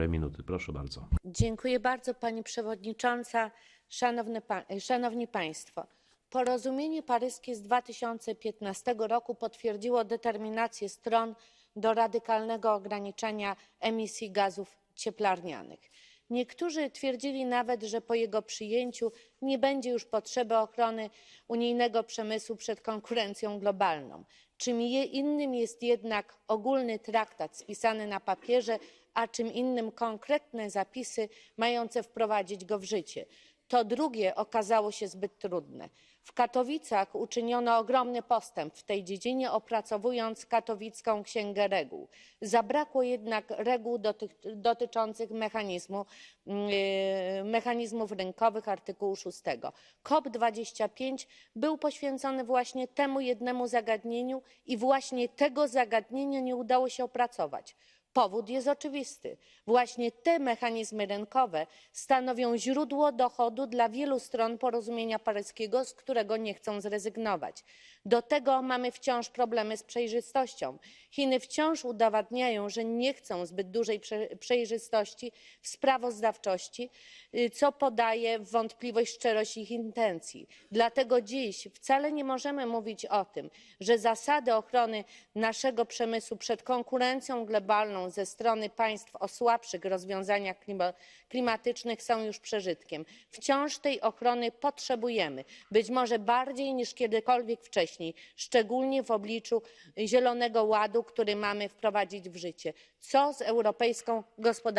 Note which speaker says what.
Speaker 1: półtorej minuty. Proszę bardzo.
Speaker 2: Dziękuję bardzo Pani Przewodnicząca, Szanowne pa Szanowni Państwo. Porozumienie paryskie z 2015 roku potwierdziło determinację stron do radykalnego ograniczania emisji gazów cieplarnianych. Niektórzy twierdzili nawet, że po jego przyjęciu nie będzie już potrzeby ochrony unijnego przemysłu przed konkurencją globalną. Czym innym jest jednak ogólny traktat spisany na papierze, a czym innym konkretne zapisy mające wprowadzić go w życie. To drugie okazało się zbyt trudne. W Katowicach uczyniono ogromny postęp w tej dziedzinie, opracowując katowicką księgę reguł. Zabrakło jednak reguł doty dotyczących mechanizmu, yy, mechanizmów rynkowych artykułu 6. COP25 był poświęcony właśnie temu jednemu zagadnieniu i właśnie tego zagadnienia nie udało się opracować. Powód jest oczywisty. Właśnie te mechanizmy rynkowe stanowią źródło dochodu dla wielu stron porozumienia paryskiego, z którego nie chcą zrezygnować. Do tego mamy wciąż problemy z przejrzystością. Chiny wciąż udowadniają, że nie chcą zbyt dużej prze przejrzystości w sprawozdawczości, y, co podaje w wątpliwość szczerość ich intencji. Dlatego dziś wcale nie możemy mówić o tym, że zasady ochrony naszego przemysłu przed konkurencją globalną ze strony państw o słabszych rozwiązaniach klima klimatycznych są już przeżytkiem. Wciąż tej ochrony potrzebujemy, być może bardziej niż kiedykolwiek wcześniej, szczególnie w obliczu Zielonego Ładu, który mamy wprowadzić w życie. Co z europejską gospodarką?